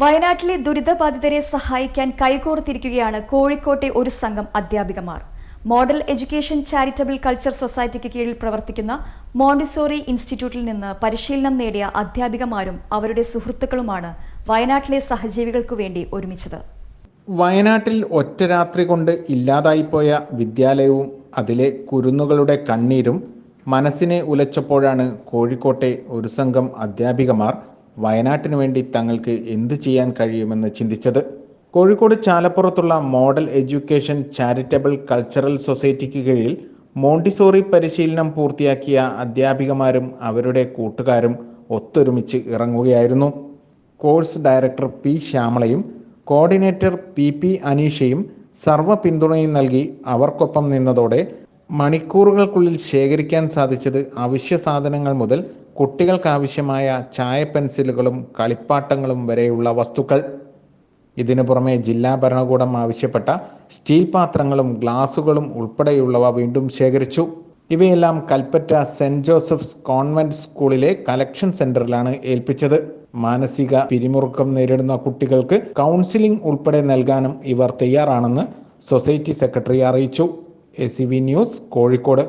വയനാട്ടിലെ ദുരിതബാധിതരെ സഹായിക്കാൻ കൈകോർത്തിരിക്കുകയാണ് കോഴിക്കോട്ടെ ഒരു സംഘം അധ്യാപികമാർ. മോഡൽ എഡ്യൂക്കേഷൻ ചാരിറ്റബിൾ കൾച്ചർ സൊസൈറ്റിക്ക് കീഴിൽ പ്രവർത്തിക്കുന്ന മോണ്ടിസോറി ഇൻസ്റ്റിറ്റ്യൂട്ടിൽ നിന്ന് പരിശീലനം നേടിയ അധ്യാപികമാരും അവരുടെ സുഹൃത്തുക്കളുമാണ് വയനാട്ടിലെ സഹജീവികൾക്കു വേണ്ടി ഒരുമിച്ചത്. വയനാട്ടിൽ ഒറ്റ രാത്രി കൊണ്ട് ഇല്ലാതായിപ്പോയ വിദ്യാലയവും അതിലെ കുരുന്നുകളുടെ കണ്ണീരും മനസ്സിനെ ഉലച്ചപ്പോഴാണ് കോഴിക്കോട്ടെ ഒരു സംഘം അധ്യാപികമാർ വയനാട്ടിനു വേണ്ടി തങ്ങൾക്ക് എന്ത് ചെയ്യാൻ കഴിയുമെന്ന് ചിന്തിച്ചത്. കോഴിക്കോട് ചാലപ്പുറത്തുള്ള മോഡൽ എഡ്യൂക്കേഷൻ ചാരിറ്റബിൾ കൾച്ചറൽ സൊസൈറ്റിക്ക് കീഴിൽ മോണ്ടിസോറി പരിശീലനം പൂർത്തിയാക്കിയ അധ്യാപികമാരും അവരുടെ കൂട്ടുകാരും ഒത്തൊരുമിച്ച് ഇറങ്ങുകയായിരുന്നു. കോഴ്സ് ഡയറക്ടർ പി ശ്യാമളയും കോർഡിനേറ്റർ പി പി അനീഷയും സർവ പിന്തുണയും നൽകി അവർക്കൊപ്പം നിന്നതോടെ മണിക്കൂറുകൾക്കുള്ളിൽ ശേഖരിക്കാൻ സാധിച്ചത് അവശ്യ സാധനങ്ങൾ മുതൽ കുട്ടികൾക്കാവശ്യമായ ചായ പെൻസിലുകളും കളിപ്പാട്ടങ്ങളും വരെയുള്ള വസ്തുക്കൾ. ഇതിനു പുറമെ ജില്ലാ ഭരണകൂടം ആവശ്യപ്പെട്ട സ്റ്റീൽ പാത്രങ്ങളും ഗ്ലാസുകളും ഉൾപ്പെടെയുള്ളവ വീണ്ടും ശേഖരിച്ചു. ഇവയെല്ലാം കൽപ്പറ്റ സെന്റ് ജോസഫ്സ് കോൺവെന്റ് സ്കൂളിലെ കലക്ഷൻ സെന്ററിലാണ് ഏൽപ്പിച്ചത്. മാനസിക പിരിമുറുക്കം നേരിടുന്ന കുട്ടികൾക്ക് കൗൺസിലിംഗ് ഉൾപ്പെടെ നൽകാനും ഇവർ തയ്യാറാണെന്ന് സൊസൈറ്റി സെക്രട്ടറി അറിയിച്ചു. A news Kozhikode.